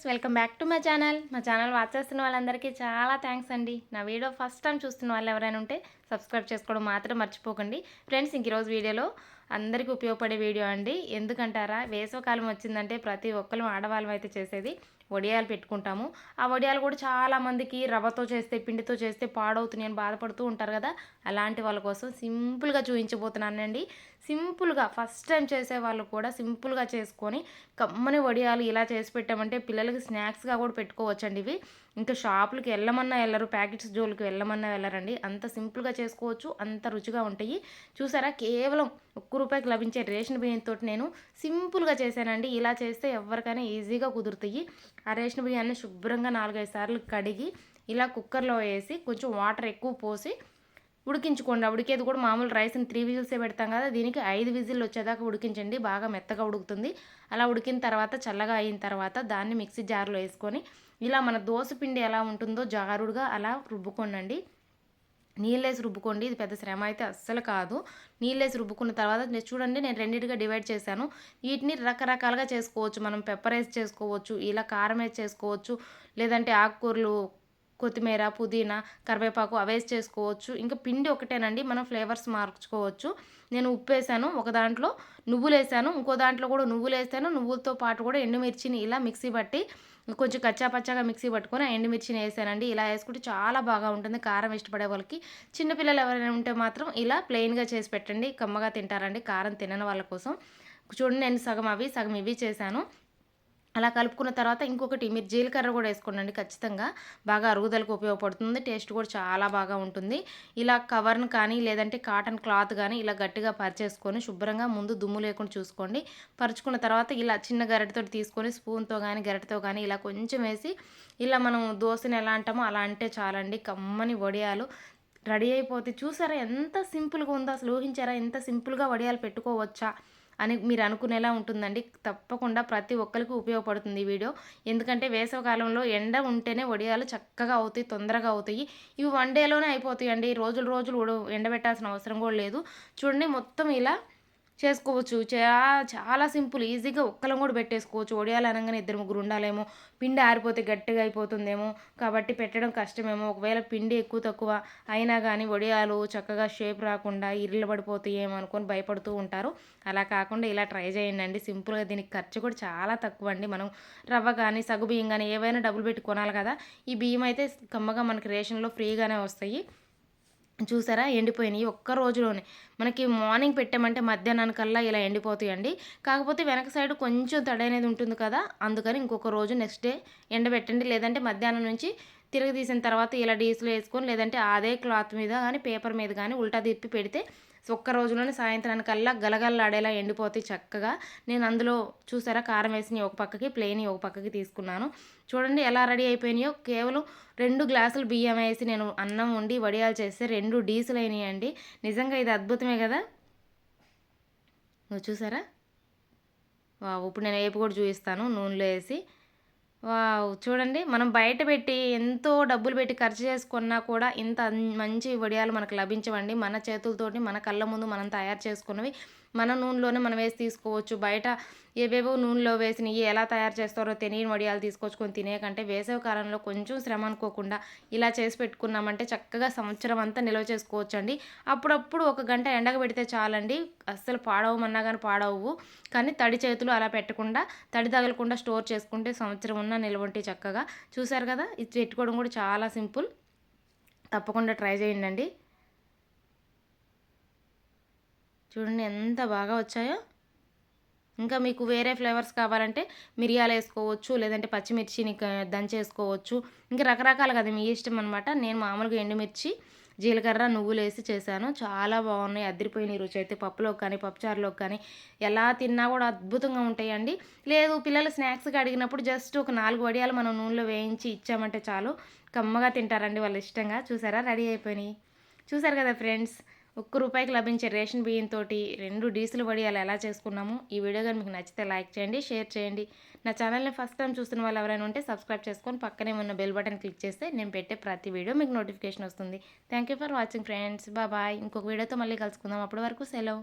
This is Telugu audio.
Friends welcome back to my channel. మా ఛానల్ వాచ్ చేస్తున్న వాళ్ళందరికీ చాలా థ్యాంక్స్ అండి. నా వీడియో ఫస్ట్ టైం చూస్తున్న వాళ్ళు ఎవరైనా ఉంటే సబ్స్క్రైబ్ చేసుకోవడం మాత్రం మర్చిపోకండి. ఫ్రెండ్స్ ఇంక ఈరోజు వీడియోలో అందరికీ ఉపయోగపడే వీడియో అండి. ఎందుకంటారా? వేసవకాలం వచ్చిందంటే ప్రతి ఒక్కరు ఆడవాళ్ళం అయితే చేసేది వడియాలు పెట్టుకుంటాము. ఆ వడియాలు కూడా చాలామందికి రవ్వతో చేస్తే పిండితో చేస్తే పాడవుతున్నాయని అని బాధపడుతూ ఉంటారు కదా. అలాంటి వాళ్ళ కోసం సింపుల్గా చూపించబోతున్నానండి సింపుల్గా ఫస్ట్ టైం చేసే వాళ్ళు కూడా సింపుల్గా చేసుకొని కమ్మని వడియాలు ఇలా చేసి పెట్టామంటే పిల్లలకి స్నాక్స్గా కూడా పెట్టుకోవచ్చండి ఇవి. ఇంకా షాపులకు వెళ్ళమన్నా వెళ్ళరు ప్యాకెట్స్ జోలికి వెళ్ళమన్నా వెళ్ళరండి. అంత సింపుల్గా చేసుకోవచ్చు అంత రుచిగా ఉంటాయి. చూసారా? కేవలం ఒక్క రూపాయికి లభించే రేషన్ బియ్యంతో నేను సింపుల్గా చేశానండి. ఇలా చేస్తే ఎవరికైనా ఈజీగా కుదురుతాయి. ఆ రేషన్ బియ్యాన్ని శుభ్రంగా నాలుగైదు సార్లు కడిగి ఇలా కుక్కర్లో వేసి కొంచెం వాటర్ ఎక్కువ పోసి ఉడికించుకోండి. ఉడికేది కూడా మామూలు రైస్ని త్రీ విజిల్సే పెడతాం కదా దీనికి ఐదు విజిల్ వచ్చేదాకా ఉడికించండి. బాగా మెత్తగా ఉడుకుతుంది. అలా ఉడికిన తర్వాత చల్లగా అయిన తర్వాత దాన్ని మిక్సీ జార్లో వేసుకొని ఇలా మన దోశ పిండి ఎలా ఉంటుందో జారుడుగా అలా రుబ్బుకోండి నీళ్ళేసి రుబ్బుకోండి. ఇది పెద్ద శ్రమ అయితే అస్సలు కాదు. నీళ్ళేసి రుబ్బుకున్న తర్వాత చూడండి నేను రెండింటిగా డివైడ్ చేశాను. వీటిని రకరకాలుగా చేసుకోవచ్చు. మనం పెప్పర్ వేసి చేసుకోవచ్చు ఇలా కారం వేసి చేసుకోవచ్చు లేదంటే ఆకుకూరలు కొత్తిమీర పుదీనా కరివేపాకు అవేస్ చేసుకోవచ్చు. ఇంకా పిండి ఒకటేనండి మనం ఫ్లేవర్స్ మార్చుకోవచ్చు. నేను ఉప్పు వేసాను ఒక దాంట్లో నువ్వులు వేసాను ఇంకో దాంట్లో కూడా నువ్వులు వేసాను నువ్వులతో పాటు కూడా ఎండుమిర్చిని ఇలా మిక్సీ పట్టి కొంచెం కచ్చా పచ్చాగా మిక్సీ పట్టుకొని ఎండుమిర్చిని వేసానండి. ఇలా వేసుకుంటే చాలా బాగా ఉంటుంది కారం ఇష్టపడే వాళ్ళకి. చిన్నపిల్లలు ఎవరైనా ఉంటే మాత్రం ఇలా ప్లెయిన్గా చేసి పెట్టండి. కమ్మగా తింటారండి కారం తినని వాళ్ళ కోసం. చూడండి నేను సగం అవి సగం ఇవి చేశాను. అలా కలుపుకున్న తర్వాత ఇంకొకటి మీరు జీలకర్ర కూడా వేసుకోండి ఖచ్చితంగా. బాగా అరుగుదలకు ఉపయోగపడుతుంది. టేస్ట్ కూడా చాలా బాగా ఉంటుంది. ఇలా కవర్ను కానీ లేదంటే కాటన్ క్లాత్ కానీ ఇలా గట్టిగా పరిచేసుకొని శుభ్రంగా ముందు దుమ్ము లేకుండా చూసుకోండి. పరుచుకున్న తర్వాత ఇలా చిన్న గరిటతో తీసుకొని స్పూన్తో కానీ గరిటతో కానీ ఇలా కొంచెం వేసి ఇలా మనం దోశని ఎలా అంటామో అలా అంటే చాలండి. కమ్మని వడియాలు రెడీ అయిపోతే చూసారా ఎంత సింపుల్గా ఉందో అసలు ఊహించారా? ఎంత సింపుల్గా వడియాలు పెట్టుకోవచ్చా? అని మీరు అనుకునేలా ఉంటుందండి. తప్పకుండా ప్రతి ఒక్కరికి ఉపయోగపడుతుంది ఈ వీడియో. ఎందుకంటే వేసవకాలంలో ఎండ ఉంటేనే వడియాలు చక్కగా అవుతాయి తొందరగా అవుతాయి. ఇవి వన్ డేలోనే అయిపోతాయండి. రోజులు రోజులు ఎండబెట్టాల్సిన అవసరం కూడా లేదు. చూడండి మొత్తం ఇలా చేసుకోవచ్చు. చాలా సింపుల్ ఈజీగా ఒక్కలం కూడా పెట్టేసుకోవచ్చు. ఒడియాలు అనగానే ఇద్దరు ముగ్గురు ఉండాలేమో. పిండి ఆరిపోతే గట్టిగా అయిపోతుందేమో. కాబట్టి పెట్టడం కష్టమేమో. ఒకవేళ పిండి ఎక్కువ తక్కువ అయినా కానీ వడియాలు చక్కగా షేప్ రాకుండా ఇర్లు పడిపోతాయేమో అనుకొని భయపడుతూ ఉంటారు. అలా కాకుండా ఇలా ట్రై చేయండి అండి. సింపుల్గా దీనికి ఖర్చు కూడా చాలా తక్కువ అండి. మనం రవ్వ కానీ సగు బియ్యం కానీ ఏవైనా డబ్బులు పెట్టి కొనాలి కదా. ఈ బియ్యం అయితే కమ్మగా మనకి రేషన్లో ఫ్రీగానే వస్తాయి. చూసారా? ఎండిపోయినాయి. ఒక్క రోజులోనే. మనకి మార్నింగ్ పెట్టామంటే మధ్యాహ్నానికల్లా ఇలా ఎండిపోతాయండి. కాకపోతే వెనక సైడ్ కొంచెం తడి అనేది ఉంటుంది కదా అందుకని ఇంకొక రోజు నెక్స్ట్ డే ఎండబెట్టండి. లేదంటే మధ్యాహ్నం నుంచి తిరగ తీసిన తర్వాత ఇలా డీసులు వేసుకొని లేదంటే అదే క్లాత్ మీద కానీ పేపర్ మీద కానీ ఉల్టా తిప్పి పెడితే ఒక్క రోజులోనే సాయంత్రానికల్లా గలగల్లాడేలా ఎండిపోతే చక్కగా. నేను అందులో చూసారా కారం వేసిన ఒక పక్కకి ప్లేని ఒక పక్కకి తీసుకున్నాను. చూడండి ఎలా రెడీ అయిపోయినాయో. కేవలం రెండు గ్లాసులు బియ్యం వేసి నేను అన్నం వండి వడియాలు చేస్తే రెండు డీసులు అయినాయండి నిజంగా ఇది అద్భుతమే కదా. నువ్వు చూసారా? ఇప్పుడు నేను వేపు కూడా చూపిస్తాను. నూనెలో వేసి వావ్ చూడండి. మనం బయట పెట్టి ఎంతో డబ్బులు పెట్టి ఖర్చు చేసుకున్నా కూడా ఇంత మంచి వడియాలు మనకు లభించవండి. మన చేతులతోటి మన కళ్ళ ముందు మనం తయారు చేసుకున్నవి మన నూనెలోనే మనం వేసి తీసుకోవచ్చు. బయట ఏవేవో నూనెలో వేసినవి ఎలా తయారు చేస్తారో తెలియని వడియాలు తీసుకొచ్చుకొని తినేకంటే వేసవి కాలంలో కొంచెం శ్రమ అనుకోకుండా ఇలా చేసి పెట్టుకున్నామంటే చక్కగా సంవత్సరం అంతా నిల్వ చేసుకోవచ్చు అండి అప్పుడప్పుడు ఒక గంట ఎండగ పెడితే చాలండి. అస్సలు పాడవమన్నా కానీ పాడవు. కానీ తడి చేతులు అలా పెట్టకుండా తడి తగలకుండా స్టోర్ చేసుకుంటే సంవత్సరం ఉన్న నిల్వ చక్కగా. చూసారు కదా? ఇది పెట్టుకోవడం కూడా చాలా సింపుల్. తప్పకుండా ట్రై చేయండి చూడండి ఎంత బాగా వచ్చాయో. ఇంకా మీకు వేరే ఫ్లేవర్స్ కావాలంటే మిరియాలు వేసుకోవచ్చు లేదంటే పచ్చిమిర్చిని దంచేసుకోవచ్చు. ఇంకా రకరకాలు కదా మీ ఇష్టం అనమాట నేను మామూలుగా ఎండుమిర్చి జీలకర్ర నువ్వులు వేసి చేశాను. చాలా బాగున్నాయి అద్దరిపోయిన రుచి. అయితే పప్పులోకి కానీ పప్పుచారులోకి కానీ ఎలా తిన్నా కూడా అద్భుతంగా ఉంటాయండి. లేదు పిల్లలు స్నాక్స్కి అడిగినప్పుడు జస్ట్ ఒక నాలుగు వడియాలు మనం నూనెలో వేయించి ఇచ్చామంటే చాలు. కమ్మగా తింటారండి వాళ్ళు ఇష్టంగా. చూసారా? రెడీ అయిపోయినాయి. చూసారు కదా ఫ్రెండ్స్? ఒక్క రూపాయికి లభించే రేషన్ బియ్యంతో రెండు డీజిల్ వడియాలు ఎలా చేసుకున్నాము? ఈ వీడియో కానీ మీకు నచ్చితే లైక్ చేయండి షేర్ చేయండి. నా ఛానల్ని ఫస్ట్ టైం చూస్తున్న వాళ్ళు ఎవరైనా ఉంటే సబ్స్క్రైబ్ చేసుకొని పక్కనే ఉన్న బెల్ బటన్ క్లిక్ చేస్తే నేను పెట్టే ప్రతి వీడియో మీకు నోటిఫికేషన్ వస్తుంది. Thank for watching friends. Bye. ఇంకొక వీడియోతో మళ్ళీ కలుసుకుందాం. అప్పటి వరకు సెలవు.